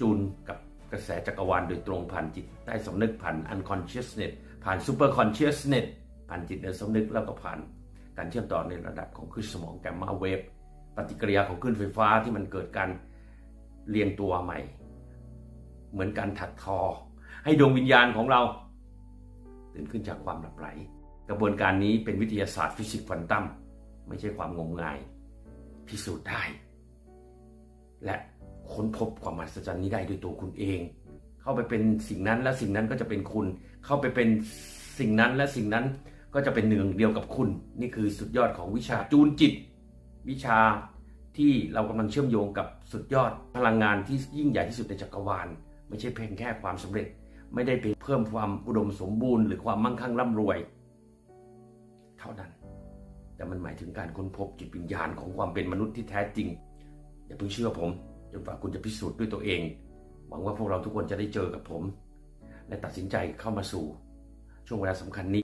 จูนกับกระแสจักรวาลโดยตรงผ่านจิตใต้สำนึกผ่าน unconsciousness ผ่าน super consciousness ผ่านจิตในสำนึกแล้วก็ผ่านการเชื่อมต่อในระดับของคลื่นสมองแกมมาเวฟปฏิกิริยาของคลื่นไฟฟ้าที่มันเกิดการเรียงตัวใหม่ เหมือนการถักทอ ให้ดวงวิญญาณของเราตื่นขึ้นจากความหลับไหล กระบวนการนี้เป็นวิทยาศาสตร์ฟิสิกส์ควอนตัมไม่ใช่ความงมงายพิสูจน์ได้ และ ค้นพบความมหัศจรรย์นี้ได้ด้วยตัวคุณเอง เข้าไปเป็นสิ่งนั้นและสิ่งนั้นก็จะเป็นคุณ เข้าไปเป็นสิ่งนั้นและสิ่งนั้นก็จะเป็นหนึ่งเดียวกับคุณ นี่คือสุดยอดของวิชาจูนจิต วิชาที่เรากำลังเชื่อมโยงกับสุดยอดพลังงานที่ยิ่งใหญ่ที่สุดในจักรวาล ไม่ใช่เพียงแค่ความสำเร็จ ไม่ได้ไปเพิ่มความอุดมสมบูรณ์หรือความมั่งคั่งร่ำรวย เท่านั้น แต่มันหมายถึงการค้นพบจิตวิญญาณของความเป็นมนุษย์ที่แท้จริง อย่าเพิ่งเชื่อผม จนกว่าคุณจะพิสูจน์ด้วยตัวเอง หวังว่าพวกเราทุกคนจะได้เจอกับผม และตัดสินใจเข้ามาสู่ช่วงเวลาสำคัญนี้